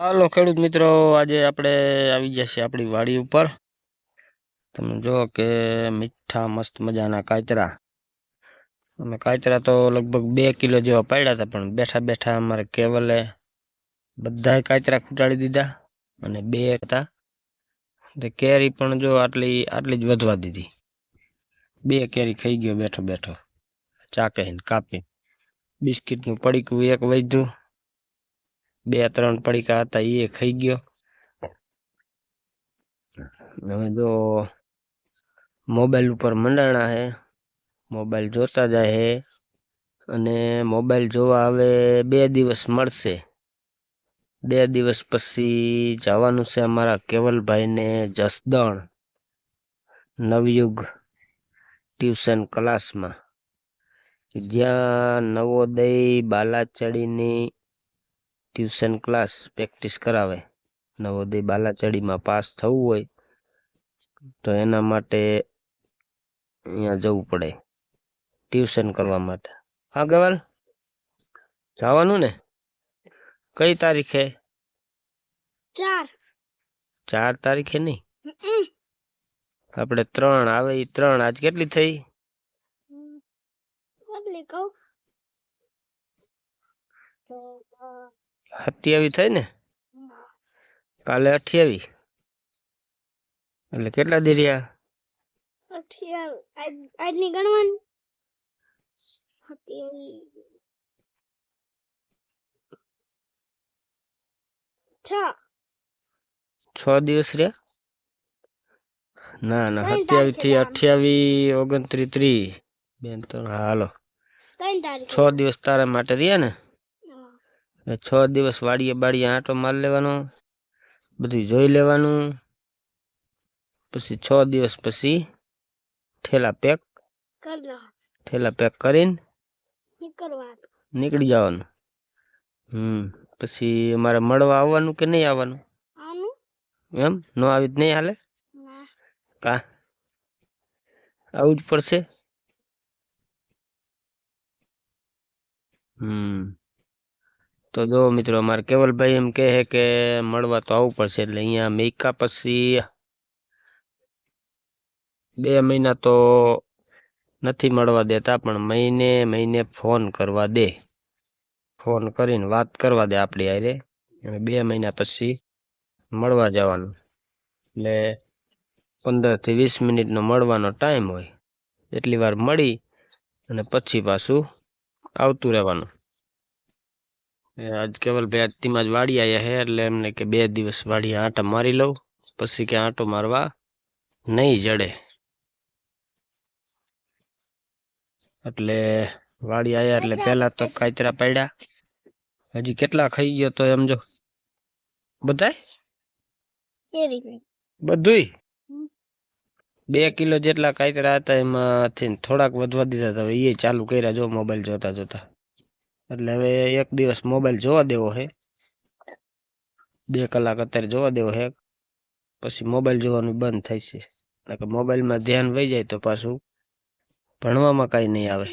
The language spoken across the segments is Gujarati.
હાલો ખેડૂત મિત્રો, આજે આપણે આવી ગયા છીએ આપણી વાડી ઉપર. તમે જુઓ કે મીઠા મસ્ત મજાના કાચરા અમે કાચરા તો લગભગ બે કિલો જેવા પાડ્યા હતા, પણ બેઠા બેઠા અમારે કેવલે બધા કાચરા ખૂટાડી દીધા અને બે હતા. કેરી પણ જો આટલી આટલી જ વધવા દીધી. બે કેરી ખાઈ ગયો બેઠો બેઠો. ચાકે કાપી. બિસ્કીટનું પડીકું એક વધ્યું. બે ત્રણ પડીકા હતા એ ખાઈ ગયો. હવે જો મોબાઈલ ઉપર મંડાણા હે, મોબાઈલ જોતા જાય હે, અને મોબાઈલ જોવા હવે બે દિવસ મળશે. બે દિવસ પછી જવાનું છે અમારા કેવલભાઈને જસદણ નવયુગ ટ્યુશન ક્લાસમાં. જ્યાં નવોદય બાલાચડીની ટ્યુશન ક્લાસ પ્રેક્ટિસ કરાવે. નવોદય બાલાચડીમાં પાસ થવું હોય તો એના માટે અહીંયા જવું પડે. ટ્યુશન કરવા માટે. હા ગવાલ જવાનું ને? કઈ તારીખે? ચાર. ચાર તારીખે નહીં? આપણે ત્રણ આવે એ ત્રણ આજ કેટલી થઈ? કેટલી કહું? સત્યાવી થઈ ને? કાલે અઠ્યાવી એટલે કેટલા દી રહ્યા? આજની ગણવાની? છ. છ દિવસ રહ્યા? ના ના સત્યાવીસથી? અઠ્યાવીસ ઓગણત્રીસ ત્રીસ. બેન તો હાલો. છ દિવસ તારા માટે રહ્યા ને? છ દિવસ વાડીએ બાડીએ આંટો માર લેવાનો બધું જોઈ લેવાનું. પછી છ દિવસ પછી ઠેલા પેક ઠેલા પેક કરીને નીકળી જવાનું. હમ પછી અમારે મળવા આવવાનું કે નહીં આવવાનું? એમ? ન આવી જ નહીં હાલે? કા? આવું જ પડશે? હમ. તો જો મિત્રો, અમારે કેવલભાઈ એમ કહે કે મળવા તો આવવું પડશે, એટલે અહીંયા મેકા પછી બે મહિના તો નથી મળવા દેતા, પણ મહિને મહિને ફોન કરવા દે. ફોન કરીને વાત કરવા દે આપણી આરે અને બે મહિના પછી મળવા જવાનું. એટલે પંદરથી વીસ મિનિટનો મળવાનો ટાઈમ હોય, એટલી વાર મળી અને પછી પાછું આવતું રહેવાનું. આજ કેવલભાઈ આજતીમાં જ વાડી આવ્યા હે એટલે એમને કે બે દિવસ વાડી આંટા મારી લઉં પછી કે આંટો મારવા નહીં જડે. એટલે વાડી આવ્યા એટલે પહેલા તો કાચરા પાડ્યા. હજી કેટલા ખાઈ ગયો તો એમ જો. બધાય? એ બધુંય? બે કિલો જેટલા કાચરા હતા એમાંથી થોડાક વધવા દીધા હતા એ ચાલુ કર્યા જો મોબાઈલ જોતા જોતા. એટલે હવે એક દિવસ મોબાઈલ જોવા દેવો છે બે કલાક અત્યારે જોવા દેવો છે પછી મોબાઈલ જોવાનું બંધ થાય છે. નકર મોબાઈલમાં ધ્યાન વહી જાય તો પાછું ભણવામાં કઈ નહીં આવે.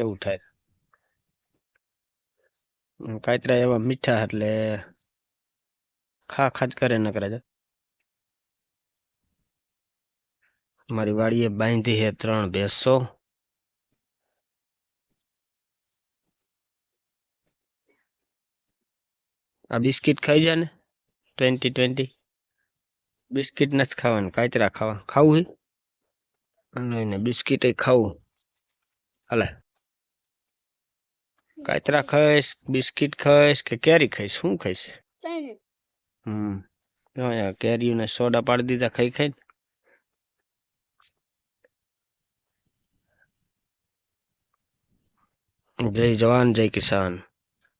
એવું થાય. કાતરા એવા મીઠા એટલે ખા ખાજ કરે ન કરે છે મારી વાડીએ બાંધી છે ત્રણ ભેંસો. આ બિસ્કિટ ખાઈ જા ને. ટ્વેન્ટી ટ્વેન્ટી બિસ્કિટ નથી ખાવાનું કાચરા ખાવા ખાવું હે? નહીં ને બિસ્કિટ ખાવું. હાલે. કાચરા ખાઈશ બિસ્કિટ ખાઈશ કે કેરી ખાઈશ? શું ખાઈશ? હમ. કેરીઓને સોડા પાડી દીધા ખાઈ ખાઈ. જય જવાન જય કિસાન.